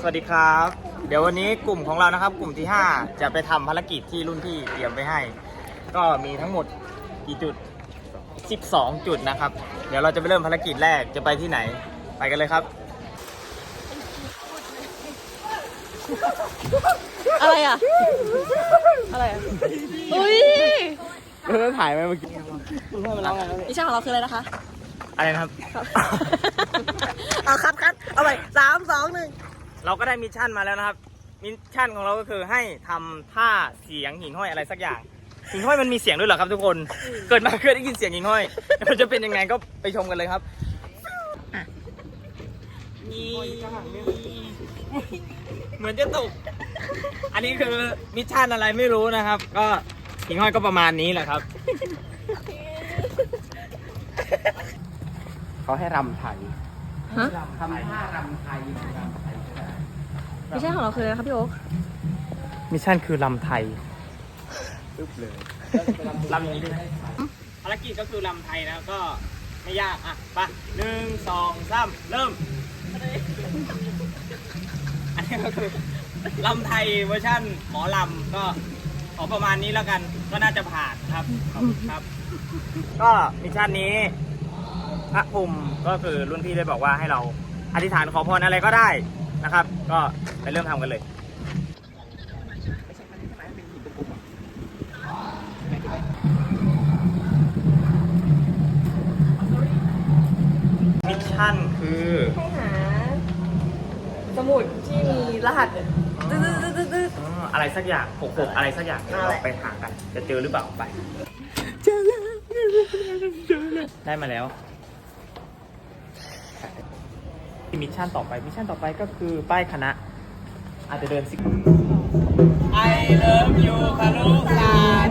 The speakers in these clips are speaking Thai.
สวัสดีครับ เดี๋ยววันนี้กลุ่มของเรานะครับ กลุ่มที่ 5 จะไปทำภารกิจที่รุ่นพี่เตรียมไว้ให้ ก็มีทั้งหมดกี่จุด 12 จุดนะครับ เดี๋ยวเราจะไปเริ่มภารกิจแรกจะไปที่ไหน ไปกันเลยครับ อะไรอะ อะไรอะ อุ้ยเราถ่ายไหมเมื่อกี้มิชชั่นของเราคืออะไรนะคะ อะไรนะครับ เอาคัดคัดเอาไปสามสองหนึ่ง เราก็ได้มิชชั่นมาแล้วนะครับ มิชชั่นของเราก็คือให้ทำท่าเสียงหิ่งห้อยอะไรสักอย่าง หิ่งห้อยมันมีเสียงด้วยเหรอครับทุกคน เกิดมาเคยได้ยินเสียงหิ่งห้อย มันจะเป็นยังไงก็ไปชมกันเลยครับนี่เหมือนจะตก อันนี้คือมิชชั่นอะไรไม่รู้นะครับ ก็หิ่งห้อยก็ประมาณนี้แหละครับ เขาให้รำไทยฮะ ทำท่ารำไทยรำไทยก็ได้ มิชชั่นของเราคืออะไรคะพี่โอ๊คมิชชั่นคือลำไทยปึ๊บเลยลำนี้ด้วยภารกิจก็คือลำไทยนะก็ไม่ยากอะไปหนึ่งสองสามเริ่ม อันนี้ก็คือลำไทยเวอร์ชันหมอลำก็ขอประมาณนี้แล้วกัน ก็น่าจะผ่านครับขอบคุณครับ ก็มิชชั่นนี้ พระภูมิก็คือรุ่นพี่ได้บอกว่าให้เราอธิษฐานขอพรอะไรก็ได้ นะครับ ก็ไปเริ่มทำกันเลยมิชชั่นคือ ให้หา สมุดที่มีรหัสตึ๊ดตึ๊ดตึ๊ดตึ๊ดตึ๊ดอ๋ออะไรสักอย่างหกหกอะไรสักอย่างเดี๋ยวอะไรเราไปหากัน จะเจอหรือเปล่าไปได้มาแล้ว มิชชั่นต่อไป มิชชั่นต่อไปก็คือป้ายคณะ อาจจะเดินสิ I love you คารุสาน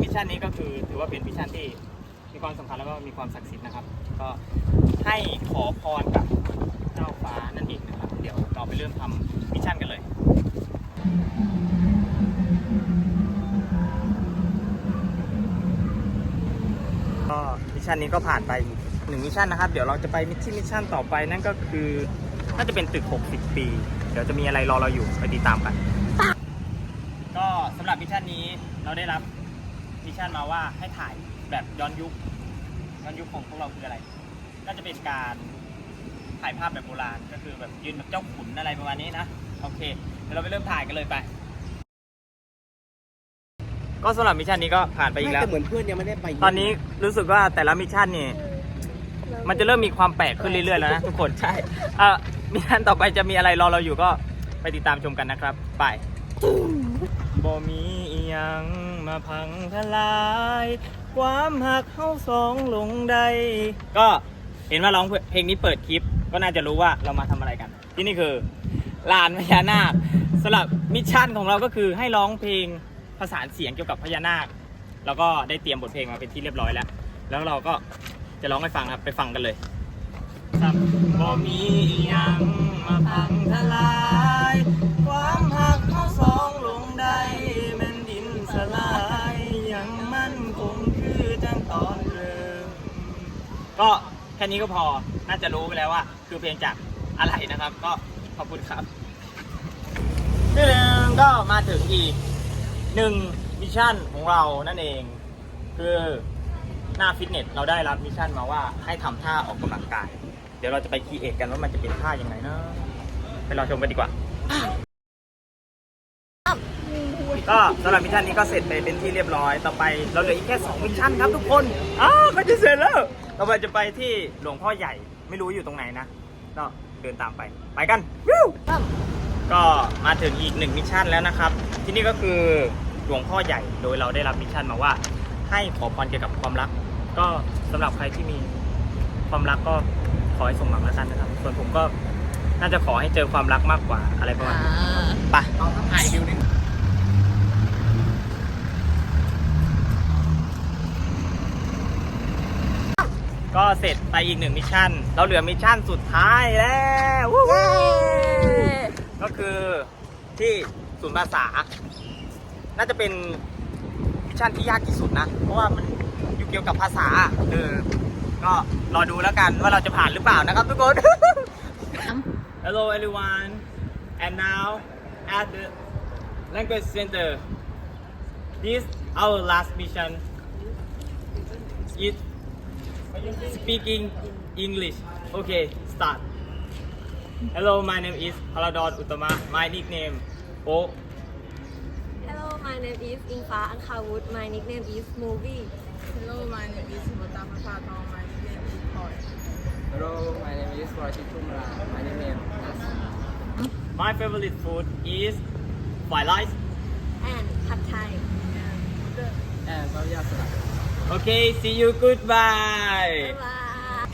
มิชชั่นนี้ก็คือถือว่าเป็นมิชชั่นที่มีความสำคัญแล้วก็มีความศักดิ์สิทธิ์นะครับ ก็ให้ขอพรกับเจ้าฟ้านั่นเองนะครับ เดี๋ยวเราไปเริ่มทำมิชชั่นกันเลยก็มิชชั่นนี้ก็ผ่านไปอีก หนึ่งมิชชั่นนะครับ เดี๋ยวเราจะไปมิชที่มิชชั่นต่อไปนั่นก็คือน่าจะเป็นตึก 60 ปี เดี๋ยวจะมีอะไรรอเราอยู่ไปติดตามกัน ก็สำหรับมิชชั่นนี้เราได้รับมิชชั่นมาว่าให้ถ่ายแบบย้อนยุคย้อนยุคของพวกเราคืออะไร ก็จะเป็นการถ่ายภาพแบบโบราณก็คือแบบยืนแบบเจ้าขุนอะไรประมาณนี้นะโอเคเดี๋ยวเราไปเริ่มถ่ายกันเลยไป ก็สำหรับมิชชั่นนี้ก็ผ่านไปอีกแล้ว แต่เหมือนเพื่อนยังไม่ได้ไปตอนนี้รู้สึกว่าแต่ละมิชชั่นนี่ มันจะเริ่มมีความแปลกขึ้นเรื่อยๆแล้วนะทุกคนใช่เอ่อมิชชั่นต่อไปจะมีอะไรรอเราอยู่ก็ไปติดตามชมกันนะครับ ไปบ่มีอีหยังมาพังทลาย ความหักเข้าสองลงใด ก็เห็นว่าร้องเพลงนี้เปิดคลิป ก็น่าจะรู้ว่าเรามาทำอะไรกัน ที่นี่คือลานพญานาคสำหรับมิชชั่นของเราก็คือให้ร้องเพลงผสานเสียงเกี่ยวกับพญานาค แล้วก็ได้เตรียมบทเพลงมาเป็นที่เรียบร้อยแล้ว แล้วเราก็ จะร้องให้ฟังครับ ไปฟังกันเลยครับบ่มีอิหยังมาพังทลาย ความหักเข้าสองลงได้แม่นดินสลายยังมั่นคงคือจังตอนเริ่มก็แค่นี้ก็พอน่าจะรู้ไปแล้วว่า คือเพลงจากอะไรนะครับ ก็ขอบคุณครับที่หนึ่งก็มาถึงอีกหนึ่งมิชชั่นของเรานั่นเอง คือ หน้าฟิตเนสเราได้รับมิชชั่นมาว่าให้ทำท่าออกกำลังกาย เดี๋ยวเราจะไปคีเอทกันว่ามันจะเป็นท่ายังไงนะไปรอชมกันดีกว่า ก็สำหรับมิชชั่นนี้ก็เสร็จไปเป็นที่เรียบร้อย ต่อไปเราเหลืออีกแค่ 2 มิชชั่นครับทุกคนอ้าวก็จะเสร็จแล้ว ต่อไปจะไปที่หลวงพ่อใหญ่ไม่รู้อยู่ตรงไหนนะก็เดินตามไป ไปกันวิวก็มาถึงอีกหนึ่งมิชชั่นแล้วนะครับ ที่นี่ก็คือหลวงพ่อใหญ่โดยเราได้รับมิชชั่นมาว่า ให้ขอพรเกี่ยวกับความรัก ก็สำหรับใครที่มีความรักก็ขอให้สมหวังแล้วกันนะครับ ส่วนผมก็น่าจะขอให้เจอความรักมากกว่าอะไรประมาณนี้ไปเอาต้องถ่ายวิวหนึ่งก็เสร็จไปอีกหนึ่งมิชชั่น เราเหลือมิชชั่นสุดท้ายแล้ววู้วู้ก็คือที่ศูนย์ภาษา น่าจะเป็นมิชชั่นที่ยากที่สุดนะ เพราะว่ามันอยู่ เกี่ยวกับภาษาเออก็รอดูแล้วกันว่าเราจะผ่านหรือเปล่านะครับทุกคนเอ Hello everyone and now at the language center this our last mission is speaking English okay start Hello my name is Paladon Uttama my nickname O Hello my name is อิงฟ้าอังคาวุฒ My nickname is Movie Hello, my name is Mutama Patong. My name is Toy. Hello my name is Roy Tumra my name is Nas my favorite food is fried rice and ผัดไทย and Pavia Salad Okay see you goodbye บ๊ายบาย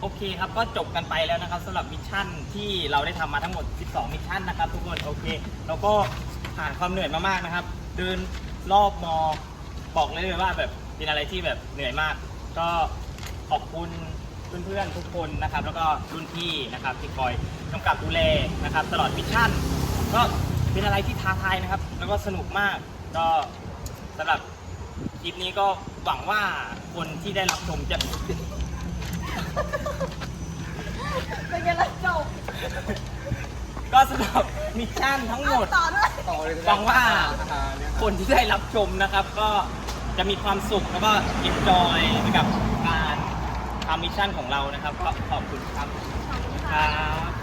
โอเคครับก็จบกันไปแล้วนะครับสำหรับมิชชั่นที่เราได้ทำมาทั้งหมด 12 มิชชั่นนะครับ ทุกคนโอเคแล้วก็ผ่านความเหนื่อยมามากนะครับ เดินรอบมอบอกเลยว่าแบบ เป็นอะไรที่แบบเหนื่อยมาก ก็ขอบคุณเพื่อนๆทุกคนนะครับ แล้วก็รุ่นพี่นะครับที่คอยกำกับดูแลนะครับ ตลอดมิชชั่น ก็เป็นอะไรที่ท้าทายนะครับ แล้วก็สนุกมาก ก็สำหรับคลิปนี้ก็หวังว่าคนที่ได้รับชมจะเป็นไงล่ะจบก็สำหรับมิชชั่นทั้งหมดต่อด้วยต่อเลยหวังว่าคนที่ได้รับชมนะครับ ก็ จะมีความสุขแล้วก็อินจอยไปกับการทำมิชชั่นของเรานะครับ ก็ขอบคุณครับขอบคุณครับ